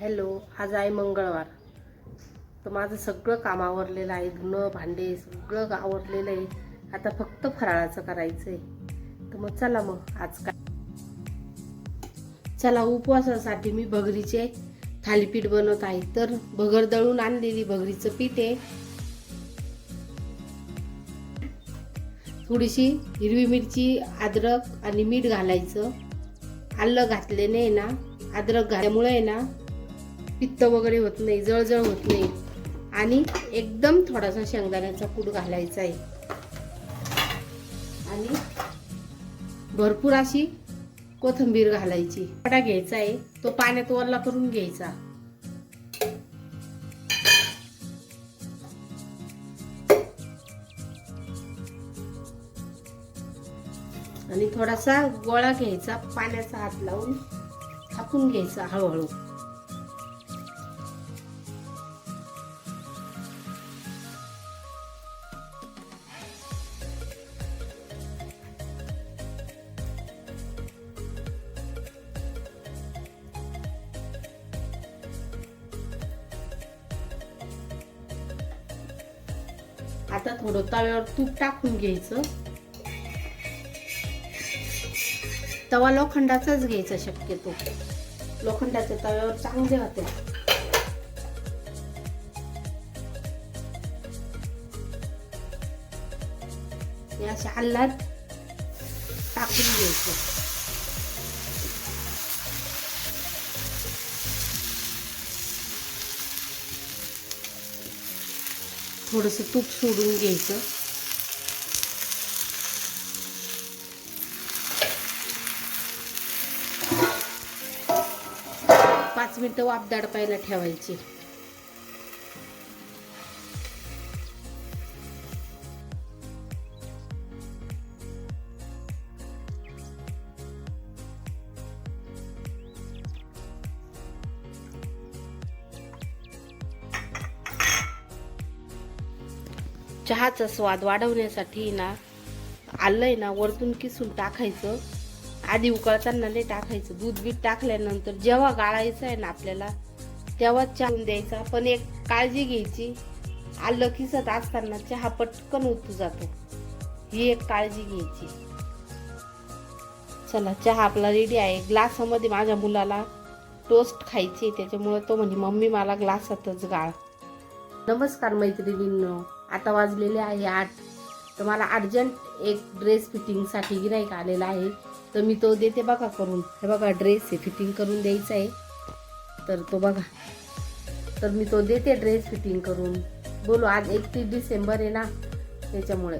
Hello आज आहे मंगळवार. तर माझं सगळं काम आवरलेलं आहे धुणं भांडे सगळं आवरलेलं आहे. आता फक्त फराळाचं करायचं आहे तर मग चला मग आज काय? चला उपवासासाठी मी भगरीचे थालीपीठ बनवत आहे. तर भगर दळून आणलेली भगरीचं पीठ आहे. थोडीशी हिरवी मिरची अद्रक आणि मीठ घालायचं. आलं घातल्याने आहे ना अद्रक घातल्यामुळे आहे ना पित्त वगैरे होत नाही जळजळ होत नाही. आणि एकदम थोडासा शेंगदाण्याचा कूट घालायचा आहे. आणि भरपूर अशी कोथिंबीर घालायची. पटा घ्यायचा आहे तो पाण्यात वरला करून घ्यायचा. आणि थोडासा गोळा घ्यायचा पाण्याचा हात लावून थापून घ्यायचा हळूहळू. आता थोडं तव्यावर तूप टाकून घ्यायचं. तवा लोखंडाचाच घ्यायचा शक्यतो. लोखंडाच्या तव्यावर चांगले होते. हे अशा टाकून घ्यायचं. थोडंसं तूप सोडून घ्यायचं. पाच मिनटं वाफ दाडपायला ठेवायची. चहाचा स्वाद वाढवण्यासाठी ना आलं आहे ना वरतून किसून टाकायचं. आधी उकळताना नाही टाकायचं. दूध बीट टाकल्यानंतर जेव्हा गाळायचं आहे ना आपल्याला तेव्हा चहा द्यायचा. पण एक काळजी घ्यायची. आलं किसत असताना चहा पटकन उतू जातो. ही एक काळजी घ्यायची. चला चहा आपला रेडी आहे. ग्लासामध्ये माझ्या मुलाला टोस्ट खायची त्याच्यामुळे तो म्हणजे मम्मी मला ग्लासातच गाळ. नमस्कार मैत्रिणींनो. आता वाजलेले आहे आठ. तर मला अर्जंट एक ड्रेस फिटिंगसाठी गिराईक आलेला आहे. तर मी तो देते बघा करून. हे बघा ड्रेस आहे फिटिंग करून द्यायचा आहे. तर तो बघा. तर मी तो देते ड्रेस फिटिंग करून. बोलू आज एकतीस डिसेंबर आहे ना त्याच्यामुळे.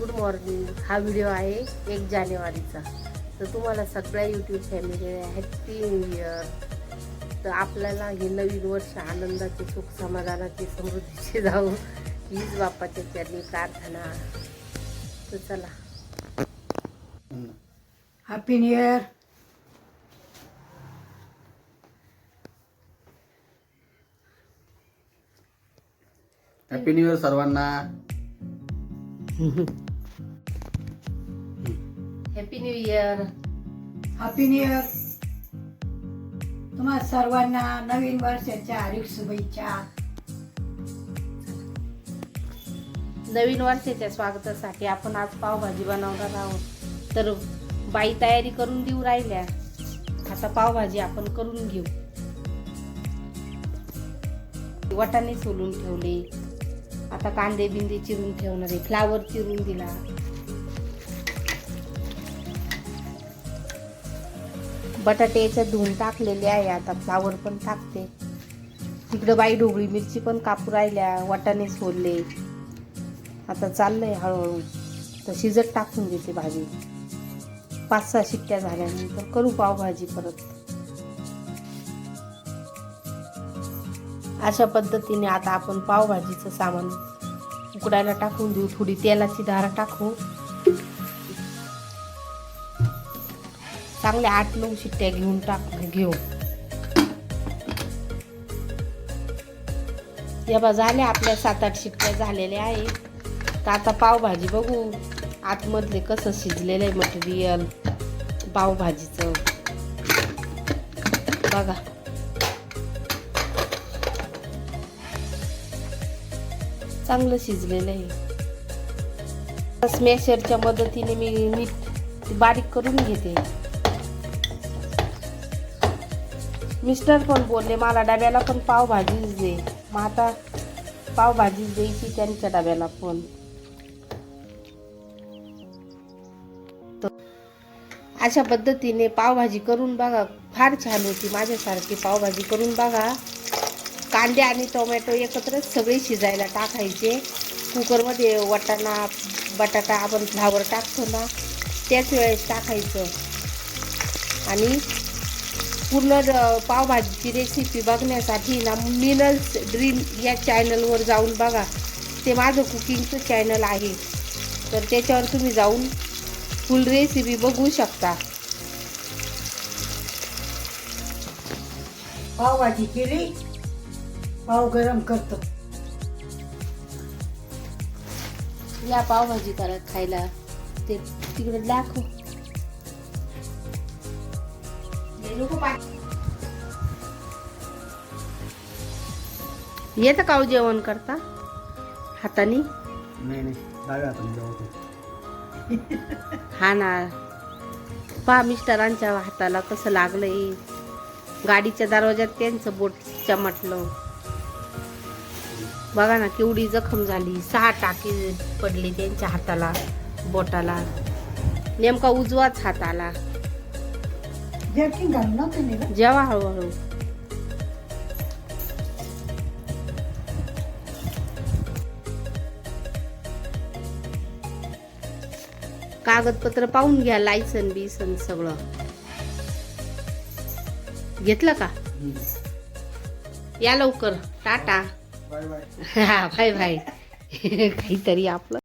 Good morning. हा व्हिडिओ आहे एक जानेवारीचा. तर तुम्हाला सगळ्या YouTube family happy new year तर आपल्याला हे नवीन वर्ष आनंदाचे सुख समाधानाचे समृद्धीचे जाऊ हीच बाप्पाच्या चरणी प्रार्थना. तर चला. Happy new year happy new year सर्वांना. Happy new year happy new year तुम्हा सर्वांना नवीन वर्षाच्या हार्दिक शुभेच्छा. नवीन वर्षाच्या स्वागतासाठी आपण आज पावभाजी बनवणार आहोत. तर बाई तयारी करून देऊ राहिल्या. आता पावभाजी आपण करून घेऊ. वटाणे सोलून ठेवले. आता कांदे बिंदे चिरून ठेवणार फ्लावर चिरून दिला. बटाट्याचं धुवून टाकलेले आहे. आता फ्लावर पण टाकते. तिकडं बाई ढोबळी मिरची पण कापू राहिल्या. वाटाणे सोडले आता चाललंय हळूहळू. तर शिजत टाकून देते भाजी. पाच सहा शिट्ट्या झाल्यानंतर करू पावभाजी परत. अशा पद्धतीने आता आपण पावभाजीचं सामान उकडायला टाकून देऊ. थोडी तेलाची धारा टाकू. चांगल्या आठ नऊ शिट्ट्या घेऊन टाक घेऊ. या बा झाल्या आपल्या सात आठ शिट्ट्या झालेल्या आहे. तर आता पावभाजी बघू. आतमधले कसं शिजलेलं आहे मटेरियल पावभाजीचं. बघा. चांगलं शिजलेलं आहे. स्मॅशरच्या मदतीने मी मीठ बारीक करून घेते. मिस्टर पण बोलले मला डब्याला पण पावभाजीच दे. मग आता पावभाजीच द्यायची त्यांच्या डब्याला पण. अशा पद्धतीने पावभाजी करून बघा फार छान होती माझ्यासारखी पावभाजी करून बघा. कांदे आणि टोमॅटो एकत्रच सगळे शिजायला टाकायचे. कुकरमध्ये वाटाणा बटाटा आपण फ्लावर टाकतो ना त्याच वेळेस टाकायचं. आणि पूर्ण पावभाजीची रेसिपी बघण्यासाठी ना मिनल्स ड्रीम या चॅनलवर जाऊन बघा. ते माझं कुकिंगचं चॅनल आहे. तर त्याच्यावर तुम्ही जाऊन फुल रेसिपी बघू शकता. पावभाजी केली पाव गरम करतो. या पावभाजी करा खायला. ते तिकडे दाखव. येतं का हो जेवण करता. हाताने? नाही नाही. डाव्या हाताने जेवतो हा ना. पहा मिस्टरांच्या हाताला कसं लागलंय. गाडीच्या दरवाज्यात त्यांचं बोट चमटलं. बघा ना केवढी जखम झाली. सहा टाके पडले त्यांच्या हाताला बोटाला. नेमका उजवाच हात आला. नव्हतं नाही का जेव्हा हळूहळू कागदपत्र पाहून घ्या लायसन बिसन सगळं. घेतलं का? या लवकर. टाटा. बाय बाय हा बाय बाय काहीतरी आपलं.